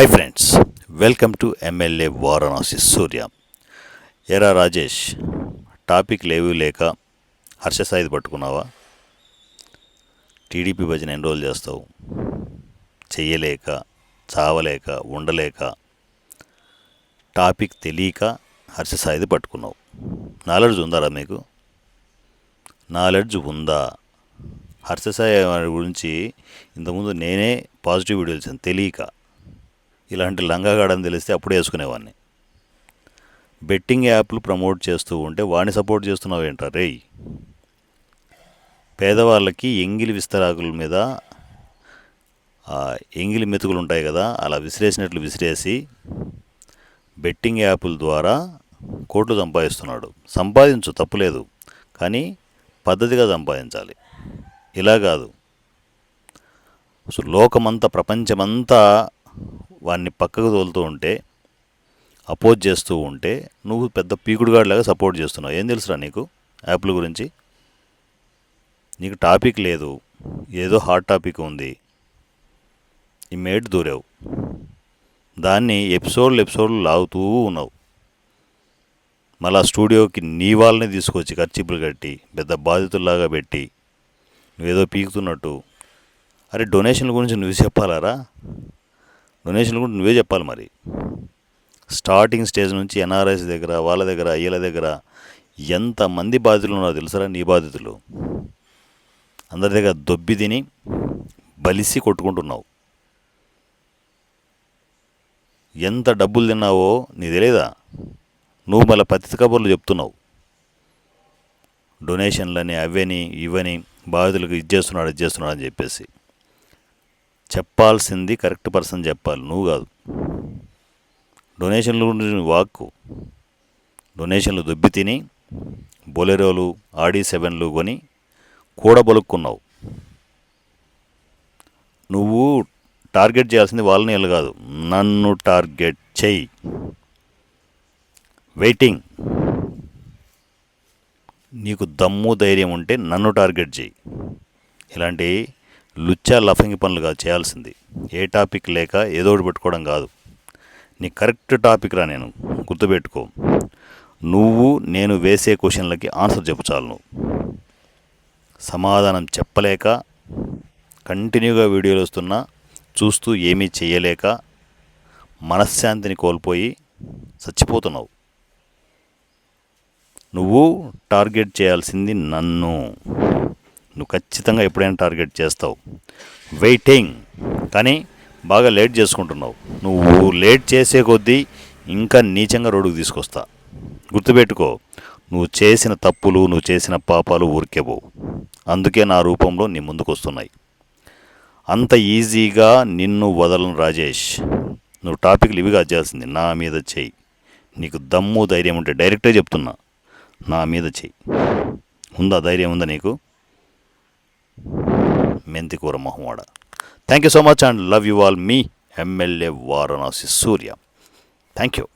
Hi friends welcome to MLA Varanasi Surya ఎరా Rajesh topic లేవు లేక హర్షసాయిది పట్టుకున్నావా టీడీపీ భజన ఎన్ని రోజులు చేస్తావు చెయ్యలేక చావలేక ఉండలేక టాపిక్ తెలియక హర్షసాయిది పట్టుకున్నావు నాలెడ్జ్ ఉందారా మీకు నాలెడ్జ్ ఉందా హర్షసాయి గురించి ఇంతకుముందు నేనే పాజిటివ్ వీడియో చేశాను తెలియక ఇలాంటి లంగాగాడని తెలిస్తే అప్పుడే వేసుకునేవాడిని బెట్టింగ్ యాప్లు ప్రమోట్ చేస్తూ ఉంటే వాడిని సపోర్ట్ చేస్తున్నావు ఏంట్రా రేయ్. పేదవాళ్ళకి ఎంగిలి విస్తరాకుల మీద ఎంగిలి మెతుకులు ఉంటాయి కదా అలా విసిరేసినట్లు విసిరేసి బెట్టింగ్ యాప్ల ద్వారా కోట్లు సంపాదిస్తున్నాడు. సంపాదించు తప్పులేదు. కానీ పద్ధతిగా సంపాదించాలి. ఇలా కాదు. అసలు లోకమంతా ప్రపంచమంతా వాడిని పక్కకు తోలుతూ ఉంటే అపోజ్ చేస్తూ ఉంటే నువ్వు పెద్ద పీకుడుగాడిలాగా సపోర్ట్ చేస్తున్నావు. ఏం తెలుసురా నీకు? యాప్ల గురించి? నీకు టాపిక్ లేదు. ఏదో హాట్ టాపిక్ ఉంది. ఈ మేట్ దూరావు. దాన్ని ఎపిసోడ్లు ఎపిసోడ్లు లాగుతూ ఉన్నావు. మళ్ళా స్టూడియోకి నీ వాళ్ళని తీసుకొచ్చి ఖర్చిపులు కట్టి పెద్ద బాధితుల్లాగా పెట్టి నువ్వేదో పీకుతున్నట్టు. అరే డొనేషన్ల గురించి నువ్వు చెప్పాలారా? డొనేషన్లు కూడా నువ్వే చెప్పాలి మరి. స్టార్టింగ్ స్టేజ్ నుంచి ఎన్ఆర్ఐస్ దగ్గర వాళ్ళ దగ్గర అయ్యల దగ్గర ఎంతమంది బాధితులు ఉన్నారో తెలుసరా నీ బాధితులు? అందరి దగ్గర దొబ్బి తిని బలిసి కొట్టుకుంటున్నావు. ఎంత డబ్బులు తిన్నావో నీ తెలియదా నువ్వు మళ్ళీ పత్తి కబుర్లు చెప్తున్నావు. డొనేషన్లని అవని ఇవని బాధితులకు ఇది చేస్తున్నాడు ఇది చేస్తున్నాడు అని చెప్పేసి. చెప్పాల్సింది కరెక్ట్ పర్సన్ చెప్పాలి. నువ్వు కాదు. డొనేషన్లు గురించి నువ్వు వాక్కు. డొనేషన్లు దొబ్బి తిని బొలెరోలు ఆడి సెవెన్లు కొని కూడబలుక్కున్నావు నువ్వు టార్గెట్ చేయాల్సింది వాళ్ళని వీళ్ళు కాదు నన్ను టార్గెట్ చెయ్యి. వెయిటింగ్. నీకు దమ్ము ధైర్యం ఉంటే నన్ను టార్గెట్ చేయి ఇలాంటి లుచ్చా లఫంగి పనులు కాదు చేయాల్సింది. ఏ టాపిక్ లేక ఏదో ఒకటి పెట్టుకోవడం కాదు. నీ కరెక్ట్ టాపిక్ రా నేను. గుర్తుపెట్టుకో. నువ్వు నేను వేసే క్వశ్చన్లకి ఆన్సర్ చెప్పుచాలను నువ్వు. సమాధానం చెప్పలేక కంటిన్యూగా వీడియోలు వస్తున్నా చూస్తూ ఏమీ చేయలేక మనశ్శాంతిని కోల్పోయి చచ్చిపోతున్నావు. నువ్వు టార్గెట్ చేయాల్సింది నన్ను. నువ్వు ఖచ్చితంగా ఎప్పుడైనా టార్గెట్ చేస్తావు. వెయిటింగ్. కానీ బాగా లేట్ చేసుకుంటున్నావు. నువ్వు లేట్ చేసే కొద్దీ ఇంకా నీచంగా రోడ్డుకు తీసుకొస్తా. గుర్తుపెట్టుకో నువ్వు చేసిన తప్పులు నువ్వు చేసిన పాపాలు ఊరికేపోవు అందుకే నా రూపంలో నీ ముందుకు వస్తున్నాయి అంత ఈజీగా నిన్ను వదలను రాజేష్. నువ్వు టాపిక్లు ఇవిగా చేయాల్సింది నా మీద చెయ్యి నీకు దమ్ము ధైర్యం ఉంటే డైరెక్టే చెప్తున్నా. నా మీద చెయ్యి ఉందా ధైర్యం ఉందా నీకు? మెంతికూర మొహమాడ. Thank you so much and love you all me MLA Varanasi Surya thank you